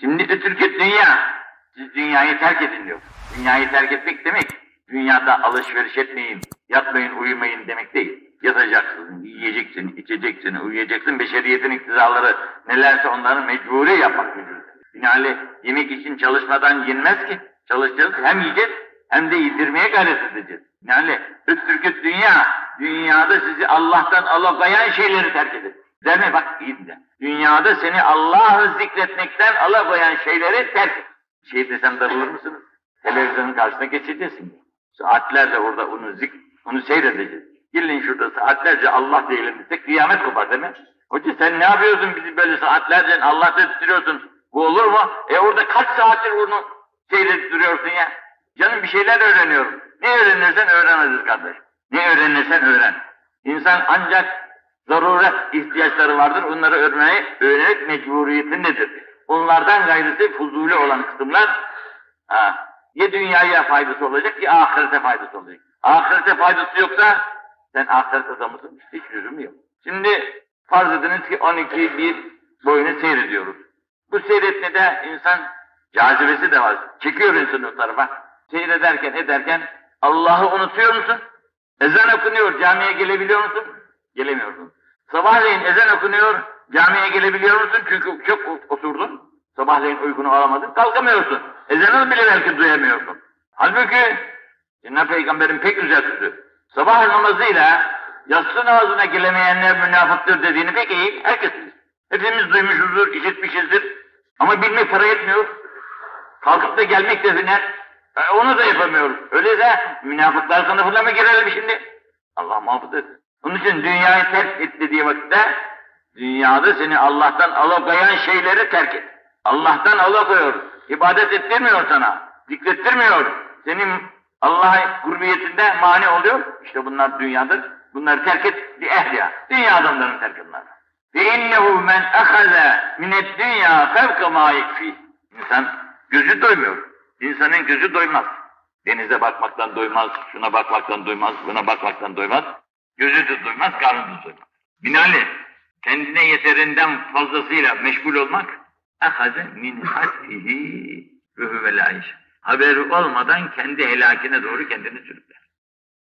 Şimdi Türkiye dünya. Siz dünyayı terk edin diyor. Dünyayı terk etmek demek, dünyada alışveriş etmeyin, yatmayın, uyumayın demek değil. Yatacaksın, yiyeceksin, içeceksin, uyuyacaksın, beşeriyetin iktidarları nelerse onları mecburi yapmak mecbur. Binaenaleyh yemek için çalışmadan yenmez ki. Çalışacağız, hem yiyeceğiz hem de yedirmeye gayret edeceğiz. Yani Türkiye dünya, dünyada sizi Allah'tan alıkoyan şeyleri terk edin. Mi? Bak iyi dinle. Dünyada seni Allah'ı zikretmekten alıkoyan şeyleri terk et. Şey desem darılır mısınız? Televizyonun karşısına geçeceksin. Saatlerce orada onu zik, onu seyredeceğiz. Gelin şurada saatlerce Allah diyelim desek kıyamet kopar değil mi? Hoca sen ne yapıyorsun bizi böyle saatlerce Allah dedirtiyorsun. Bu olur mu? E orada kaç saattir onu seyrettiriyorsun ya? Canım bir şeyler öğreniyorum. Ne öğrenirsen öğren aziz kardeş. Ne öğrenirsen öğren. İnsan ancak zaruret ihtiyaçları vardır. Onları öğrenmeyi, öğrenmek mecburiyetindedir. Onlardan gayrısı fuzuli olan kısımlar ha, ya dünyaya faydası olacak ya ahirete faydası olacak. Ahirete faydası yoksa sen ahiret adamısın. Hiç lüzum yok. Şimdi farz ediniz ki 12 bir boyunu seyrediyoruz. Bu seyretmede insan cazibesi de var. Çekiyor insanı o tarafa. Seyrederken ederken Allah'ı unutuyor musun? Ezan okunuyor, camiye gelebiliyor musun? Gelemiyorsun. Sabahleyin ezan okunuyor, camiye gelebiliyor musun? Çünkü çok oturdun. Sabahleyin uykunu alamadın, kalkamıyorsun. Ezanı bile belki duyamıyorsun. Halbuki Cenab-ı Peygamber'in pek güzel sözü. Sabah namazıyla yatsı namazına gelemeyenler münafıktır dediğini pek iyi herkes bilir. Hepimiz duymuşuzdur, işitmişizdir. Ama bilmek para etmiyor. Kalkıp da gelmek de hüner. E, onu da yapamıyoruz. Öyleyse münafıklar sınıfına mı girelim şimdi? Allah muhafaza etsin. Onun için dünyayı terk et dediği vakitte dünyada seni Allah'tan alıkoyan şeyleri terk et. Allah'tan alıkoyuyor. İbadet ettirmiyor sana. Zikrettirmiyor. Senin Allah'a gurbiyetinde mani oluyor. İşte bunlar dünyadır. Bunları terk et bir ehliya. Dünya adamlarını terk et bunları. Ve innehu men ahaze minet dünya fevka ma. İnsan gözü doymuyor. İnsanın gözü doymaz. Denize bakmaktan doymaz, şuna bakmaktan doymaz, buna bakmaktan doymaz. Gözü doymaz, karnı doymaz. Binaenaleyh kendine yeterinden fazlasıyla meşgul olmak ahaze min hasihi ve huve Haberi olmadan kendi helakine doğru kendini sürükler.